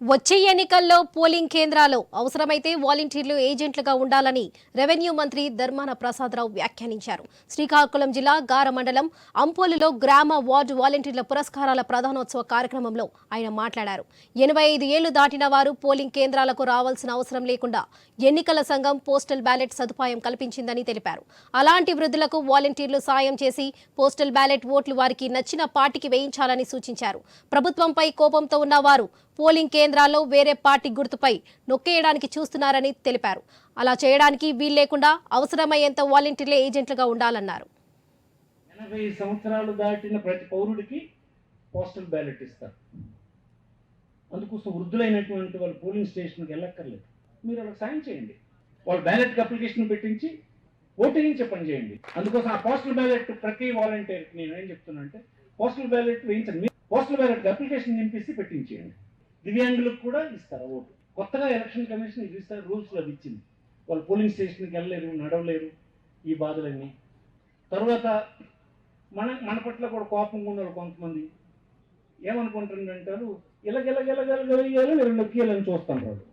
వచ్చే ఎన్నికల్లో పోలింగ్ కేంద్రాలు అవసరమైతే వాలంటీర్లు ఏజెంట్లుగా ఉండాలని రెవెన్యూ మంత్రి ధర్మాన ప్రసాదరావు వ్యాఖ్యానించారు. శ్రీకాకుళం జిల్లా గార మండలం అంపోలులో గ్రామ వార్డు వాలంటీర్ల పురస్కారాల ప్రధానోత్సవ కార్యక్రమంలో ఆయన మాట్లాడారు. ఎనభై ఐదు ఏళ్ళు దాటిన వారు పోలింగ్ కేంద్రాలకు రావాల్సిన అవసరం లేకుండా ఎన్నికల సంఘం పోస్టల్ బ్యాలెట్ సదుపాయం కల్పించిందని తెలిపారు. అలాంటి వృద్ధులకు వాలంటీర్లు సాయం చేసి పోస్టల్ బ్యాలెట్ ఓట్లు వారికి నచ్చిన పార్టీకి వేయించాలని సూచించారు. ప్రభుత్వంపై కోపంతో ఉన్న వారు పోలింగ్ కేంద్రాల్లో వేరే పార్టీ గుర్తుపై నొక్కేయడానికి చూస్తున్నారని తెలిపారు. అలా చేయడానికి వీలు లేకుండా అవసరమయ్యేంత వాలంటీర్లే ఏజెంట్లుగా ఉండాలన్నారు. ఎనభై సంవత్సరాలు దాటిన ప్రతి పౌరుడికి పోస్టల్ బ్యాలెట్ ఇస్తారు. అందుకోసం వృద్ధులైనటువంటి వాళ్ళు పోలింగ్ స్టేషన్కి వెళ్ళక్కర్లేదు. మీరు అలా సాయం చేయండి. వాళ్ళు బ్యాలెట్కి అప్లికేషన్ పెట్టించి ఓటింగ్ పని చేయండి. అందుకోసం ఆ పోస్టల్ బ్యాలెట్ ప్రతి వాలంటీర్కి నేను ఏం చెప్తున్నా అంటే పోస్టల్ బ్యాలెట్ వేయించండి. పోస్టల్ బ్యాలెట్ అప్లికేషన్ నింపేసి పెట్టించేయండి. దివ్యాంగులకు కూడా ఇస్తారు ఓటు కొత్తగా ఎలక్షన్ కమిషన్ ఇది ఇస్తారు రూల్స్లో అది ఇచ్చింది వాళ్ళు పోలింగ్ స్టేషన్కి వెళ్ళలేరు నడవలేరు ఈ బాధలన్నీ తర్వాత మన మన పట్ల కూడా కోపంగా ఉన్నారు కొంతమంది ఏమనుకుంటారంటారు ఇలాగ ఇలాగ ఇలాగ ఇలాగ వేయాలి వీళ్ళు నొక్కియాలని చూస్తాను వాళ్ళు